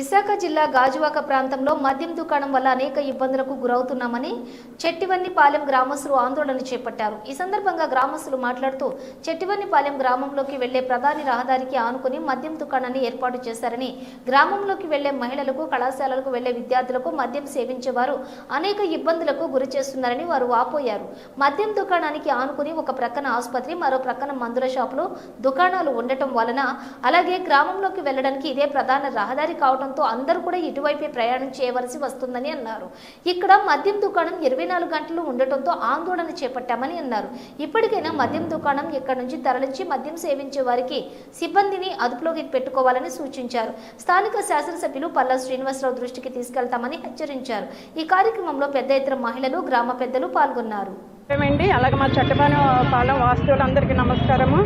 విశాఖ జిల్లా గాజువాక ప్రాంతంలో మద్యం దుకాణం వల్ల అనేక ఇబ్బందులకు గురవుతున్నామని చెట్టివన్నిపాలెం గ్రామస్తులు ఆందోళన చేపట్టారు. ఈ సందర్భంగా గ్రామస్తులు మాట్లాడుతూ చెట్టివన్నిపాలెం గ్రామంలోకి వెళ్ళే ప్రధాని రహదారికి ఆనుకుని మద్యం దుకాణాన్ని ఏర్పాటు చేశారని గ్రామంలోకి వెళ్ళే మహిళలకు కళాశాలలకు వెళ్ళే విద్యార్థులకు మద్యం సేవించేవారు అనేక ఇబ్బందులకు గురి చేస్తున్నారని వారు వాపోయారు. మద్యం దుకాణానికి ఆనుకుని ఒక ప్రక్కన ఆసుపత్రి మరో ప్రక్కన మందుల షాపులు దుకాణాలు ఉండటం వలన అలాగే గ్రామంలోకి వెళ్ళడానికి ఇదే ప్రధాన రహదారి కావడంతో అందరూ కూడా ఇటువైపే ప్రయాణం చేయవలసి వస్తుందని అన్నారు. ఇక్కడ మద్యం దుకాణం ఇరవై నాలుగు గంటలు ఉండటంతో ఆందోళన చేపట్టామని అన్నారు. ఇప్పటికైనా మద్యం దుకాణం ఇక్కడ నుంచి తరలించి మద్యం సేవించే వారికి సిబ్బందిని అదుపులోకి పెట్టుకోవాలని సూచించారు. స్థానిక శాసనసభ్యులు పల్లా శ్రీనివాసరావు దృష్టికి తీసుకెళ్తామని హెచ్చరించారు. ఈ కార్యక్రమంలో పెద్ద ఎత్తున మహిళలు గ్రామ పెద్దలు పాల్గొన్నారు. అండి అలాగే మా చట్టపాన పాలెం వాస్తువులందరికీ నమస్కారము.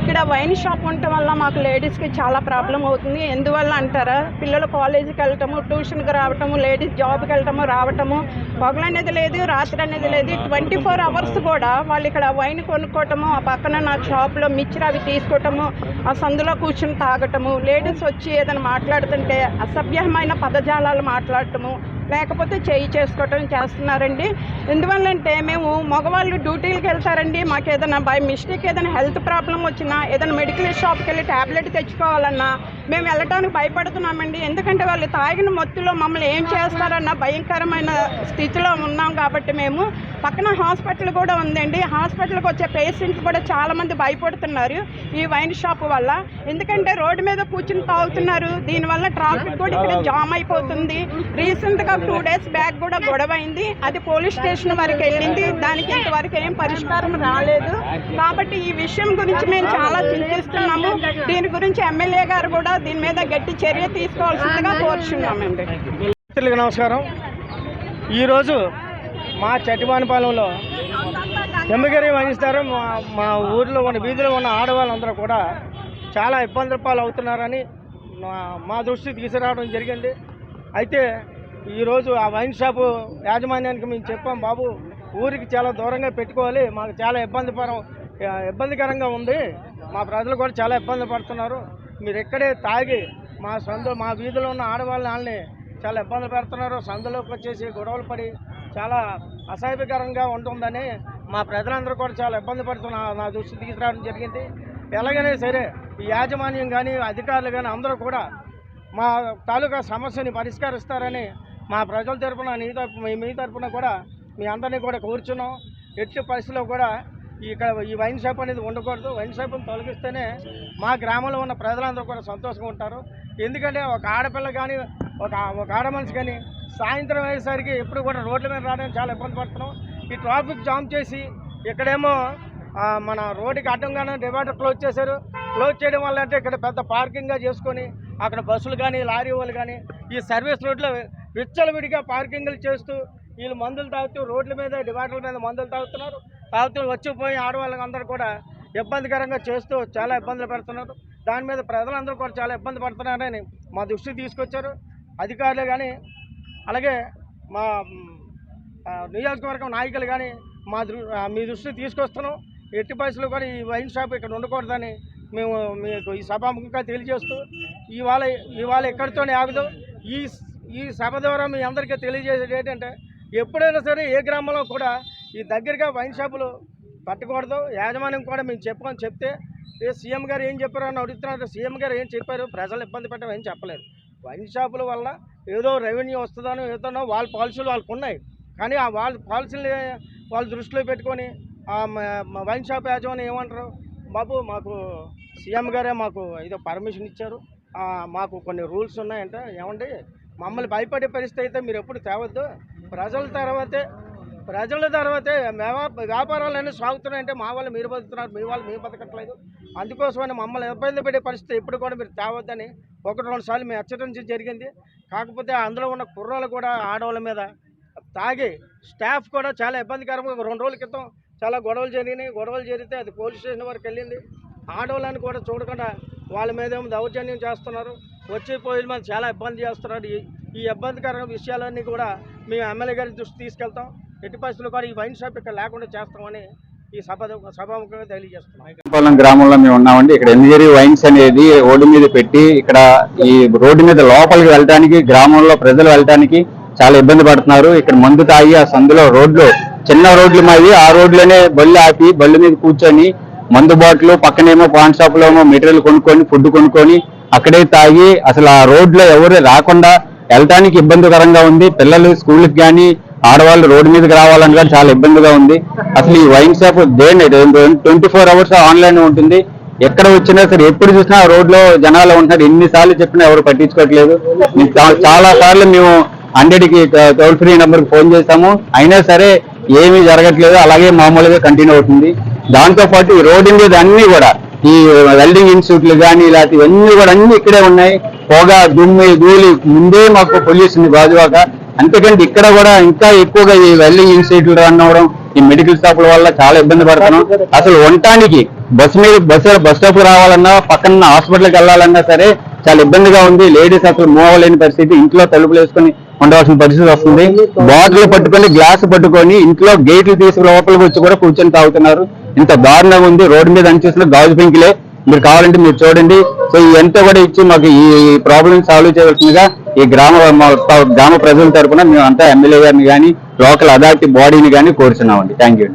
ఇక్కడ వైన్ షాప్ ఉండటం వల్ల మాకు లేడీస్కి చాలా ప్రాబ్లం అవుతుంది. ఎందువల్ల అంటారా? పిల్లలు కాలేజీకి వెళ్ళటము ట్యూషన్కి రావటము లేడీస్ జాబ్కి వెళ్ళటము రావటము పగలు అనేది లేదు రాత్రి అనేది లేదు. ట్వంటీ ఫోర్ అవర్స్ కూడా వాళ్ళు ఇక్కడ వైన్ కొనుక్కోవటము ఆ పక్కన నా షాప్లో మిక్చర్ అవి తీసుకోవటము ఆ సందులో కూర్చుని తాగటము లేడీస్ వచ్చి ఏదైనా మాట్లాడుతుంటే అసభ్యమైన పదజాలాలు మాట్లాడటము లేకపోతే చేయి చేసుకోవటం చేస్తున్నారండి. ఎందువల్లంటే మేము మగవాళ్ళు డ్యూటీలకు వెళ్తారండి. మాకు ఏదైనా బై మిస్టేక్ ఏదైనా హెల్త్ ప్రాబ్లం వచ్చినా ఏదైనా మెడికల్ షాప్కి వెళ్ళి ట్యాబ్లెట్ తెచ్చుకోవాలన్నా మేము వెళ్ళటానికి భయపడుతున్నామండి. ఎందుకంటే వాళ్ళు తాగిన మొత్తులో మమ్మల్ని ఏం చేస్తారన్న భయంకరమైన స్థితిలో ఉన్నాం కాబట్టి మేము పక్కన హాస్పిటల్ కూడా ఉందండి. హాస్పిటల్కి వచ్చే పేషెంట్లు కూడా చాలామంది భయపడుతున్నారు ఈ వైన్ షాప్ వల్ల. ఎందుకంటే రోడ్డు మీద కూర్చుని తాగుతున్నారు. దీనివల్ల ట్రాఫిక్ కూడా ఇక్కడ జామ్ అయిపోతుంది. రీసెంట్గా టూ డేస్ బ్యాక్ కూడా గొడవ అయింది అది పోలీస్ స్టేషన్ వరకు వెళ్ళింది. దానికి ఇంతవరకు ఏం పరిష్కారం రాలేదు. కాబట్టి ఈ విషయం గురించి మేము చాలా చింతిస్తున్నాము. దీని గురించి ఎమ్మెల్యే గారు కూడా దీని మీద గట్టి చర్య తీసుకోవాల్సిందిగా కోరుచున్నామండి. నమస్కారం. ఈరోజు మా చట్టివానిపాలెంలో ఎమ్మగిరి వహిస్తారు మా మా ఊర్లో ఉన్న వీధిలో ఉన్న ఆడవాళ్ళందరూ కూడా చాలా ఇబ్బందుల పాలు అవుతున్నారని మా- దృష్టి దృష్టికి తీసుకురావడం జరిగింది. అయితే ఈరోజు ఆ వైన్ షాపు యాజమాన్యానికి మేము చెప్పాం బాబు ఊరికి చాలా దూరంగా పెట్టుకోవాలి. మాకు చాలా ఇబ్బంది పరం ఇబ్బందికరంగా ఉంది. మా ప్రజలు కూడా చాలా ఇబ్బంది పడుతున్నారు. మీరు ఇక్కడే తాగి మా సందు మా వీధిలో ఉన్న ఆడవాళ్ళని వాళ్ళని చాలా ఇబ్బంది పెడుతున్నారు. సందులోకి వచ్చేసి గొడవలు పడి చాలా అసహ్యకరంగా ఉంటుందని మా ప్రజలందరూ కూడా చాలా ఇబ్బంది పడుతున్నా నా దృష్టి తీసుకురావడం జరిగింది. ఎలాగైనా సరే ఈ యాజమాన్యం కానీ అధికారులు కానీ అందరూ కూడా మా తాలూకా సమస్యని పరిష్కరిస్తారని మా ప్రజల తరపున నీ తరపు మీ- మీ కూడా మీ అందరినీ కూడా కూర్చున్నాం. ఎట్టి పరిస్థితిలో కూడా ఇక్కడ ఈ వైన్ షాప్ అనేది ఉండకూడదు. వైన్ షాప్ని తొలగిస్తేనే మా గ్రామంలో ఉన్న ప్రజలందరూ కూడా సంతోషంగా ఉంటారు. ఎందుకంటే ఒక ఆడపిల్ల కానీ ఒక ఒక ఆడ మనిషి కానీ సాయంత్రం అయ్యేసరికి ఎప్పుడు కూడా రోడ్ల మీద రావడానికి చాలా ఇబ్బంది పడుతున్నాం. ఈ ట్రాఫిక్ జామ్ చేసి ఇక్కడేమో మన రోడ్డుకి అడ్డంగానే డివైడర్ క్లోజ్ చేశారు. క్లోజ్ చేయడం వల్ల అంటే ఇక్కడ పెద్ద పార్కింగ్గా చేసుకొని అక్కడ బస్సులు కానీ లారీ వాళ్ళు కానీ ఈ సర్వీస్ రోడ్లో విచ్చలవిడిగా పార్కింగ్లు చేస్తూ వీళ్ళు మందులు తాగుతూ రోడ్ల మీద డివైడర్ల మీద మందులు తాగుతున్నారు. తాగుతూ వచ్చిపోయి ఆడవాళ్ళకి అందరూ కూడా ఇబ్బందికరంగా చేస్తూ చాలా ఇబ్బందులు పెడుతున్నారు. దాని మీద ప్రజలందరూ కూడా చాలా ఇబ్బంది పడుతున్నారని మా దృష్టికి తీసుకొచ్చారు. అధికారులు కానీ అలాగే మా నియోజకవర్గం నాయకులు కానీ మా దృ మీ దృష్టిని తీసుకొస్తున్నాం. ఎట్టి పరిస్థితులు కూడా ఈ వైన్ షాప్ ఇక్కడ ఉండకూడదని మేము మీకు ఈ సభాముఖంగా తెలియజేస్తూ ఇవాళ ఇవాళ ఎక్కడితోనే ఆగదు. ఈ ఈ సభ ద్వారా మీ అందరికీ తెలియజేసేది ఏంటంటే ఎప్పుడైనా సరే ఏ గ్రామంలో కూడా ఈ దగ్గరగా వైన్ షాపులు పట్టకూడదు. యాజమాన్యం కూడా మేము చెప్పమని చెప్తే ఏ సీఎం గారు ఏం చెప్పారు అని అడుగుతున్నారు. సీఎం గారు ఏం చెప్పారు? ప్రజలు ఇబ్బంది పెట్టడం ఏం చెప్పలేదు. వైన్ షాపుల వల్ల ఏదో రెవెన్యూ వస్తుందనో ఏదోనో వాళ్ళ పాలసీలు వాళ్ళకు ఉన్నాయి కానీ ఆ వాళ్ళ పాలసీలు వాళ్ళ దృష్టిలో పెట్టుకొని ఆ వైన్ షాప్ యాజమాని ఏమంటారు? బాబు మాకు సీఎం గారే మాకు ఏదో పర్మిషన్ ఇచ్చారు. మాకు కొన్ని రూల్స్ ఉన్నాయంటే. ఏమండి? మమ్మల్ని భయపడే పరిస్థితి అయితే మీరు ఎప్పుడు తేవద్దు. ప్రజల తర్వాతే ప్రజల తర్వాతే వ్యవా- వ్యాపారాలన్నీ సాగుతున్నాయంటే మా వాళ్ళు మీరు బతుకుతున్నారు మీ వాళ్ళు మీరు బతకట్లేదు. అందుకోసమని మమ్మల్ని ఇబ్బంది పెట్టే పరిస్థితి ఇప్పుడు కూడా మీరు తేవద్దని ఒకటి రెండు సార్లు మేము హెచ్చరించడం జరిగింది. కాకపోతే అందులో ఉన్న కుర్రాలు కూడా ఆడవాళ్ళ మీద తాగి స్టాఫ్ కూడా చాలా ఇబ్బందికరంగా రెండు రోజుల క్రితం చాలా గొడవలు జరిగినాయి. గొడవలు జరిగితే అది పోలీస్ స్టేషన్ వరకు వెళ్ళింది. ఆడవాళ్ళని కూడా చూడకుండా వాళ్ళ మీద ఏమో దౌర్జన్యం చేస్తున్నారు. వచ్చి పోయిన మీద చాలా ఇబ్బంది చేస్తున్నారు. ఈ ఈ ఇబ్బందికరమైన విషయాలన్నీ కూడా మేము ఎమ్మెల్యే గారి దృష్టి తీసుకెళ్తాం. ఎట్టి పరిస్థితులు కూడా ఈ వైన్ షాప్ ఇక్కడ లేకుండా చేస్తామని ఈ సభ సభాముఖంగా తెలియజేస్తున్నాం. గ్రామంలో మేము ఉన్నామండి. ఇక్కడ ఎన్జిరి వైన్స్ అనేది రోడ్డు మీద పెట్టి ఇక్కడ ఈ రోడ్డు మీద లోపలికి వెళ్ళడానికి గ్రామంలో ప్రజలు వెళ్ళడానికి చాలా ఇబ్బంది పడుతున్నారు. ఇక్కడ మందు తాగి ఆ సందులో రోడ్లు చిన్న రోడ్లు మావి. ఆ రోడ్లోనే బళ్ళు ఆపి బళ్ళు మీద కూర్చొని మందు బాటిల్ పక్కనేమో పాన్ షాప్లో ఏమో మెటీరియల్ కొనుక్కొని ఫుడ్ కొనుక్కొని అక్కడే తాగి అసలు ఆ రోడ్లో ఎవరు రాకుండా వెళ్ళటానికి ఇబ్బందికరంగా ఉంది. పిల్లలు స్కూల్కి కానీ ఆడవాళ్ళు రోడ్డు మీదకి రావాలని కానీ చాలా ఇబ్బందిగా ఉంది. అసలు ఈ వైన్ షాప్ దేని ట్వంటీ ఫోర్ అవర్స్ ఆన్లైన్ ఉంటుంది. ఎక్కడ వచ్చినా సరే ఎప్పుడు చూసినా రోడ్లో జనాలు ఉంటున్నారు. ఎన్నిసార్లు చెప్పినా ఎవరు పట్టించుకోవట్లేదు. చాలా సార్లు మేము హండ్రెడ్కి టోల్ ఫ్రీ నెంబర్కి ఫోన్ చేస్తాము అయినా సరే ఏమీ జరగట్లేదు. అలాగే మామూలుగా కంటిన్యూ అవుతుంది. దాంతో పాటు ఈ రోడ్డు మీద అన్ని కూడా ఈ వెల్డింగ్ ఇన్స్టిట్యూట్లు కానీ ఇలాంటి ఇవన్నీ కూడా అన్ని ఇక్కడే ఉన్నాయి. పొగ దుమ్మి ధూళి ముందే మాకు పొల్యూషన్ గాజువాక అంతేకంటే ఇక్కడ కూడా ఇంకా ఎక్కువగా ఈ వెల్డింగ్ ఇన్స్టిట్యూట్ రన్ అవడం ఈ మెడికల్ షాపుల వల్ల చాలా ఇబ్బంది పడుతున్నాం. అసలు ఉండటానికి బస్సు మీద బస్సు బస్ స్టాప్ రావాలన్నా పక్కన హాస్పిటల్కి వెళ్ళాలన్నా సరే చాలా ఇబ్బందిగా ఉంది. లేడీస్ అసలు మూవ్ అవ్వలేని పరిస్థితి. ఇంట్లో తలుపులు వేసుకొని ఉండవలసిన పరిస్థితి వస్తుంది. బాటిల్ పట్టుకొని గ్లాస్ పట్టుకొని ఇంట్లో గేట్లు తీసి లోపలికి వచ్చి కూడా కూర్చొని తాగుతున్నారు. ఇంత దారుణంగా ఉంది. రోడ్డు మీద అనిచేసిన గాజు పెంకిలే. మీరు కావాలంటే మీరు చూడండి. సో ఇవంతా కూడా ఇచ్చి మాకు ఈ ప్రాబ్లమ్ సాల్వ్ చేయవలసిందిగా ఈ గ్రామ మా గ్రామ ప్రజల తరపున మేము అంతా ఎమ్మెల్యే గారిని కానీ లోకల్ అథారిటీ బాడీని కానీ కోరుచున్నామండి. Thank you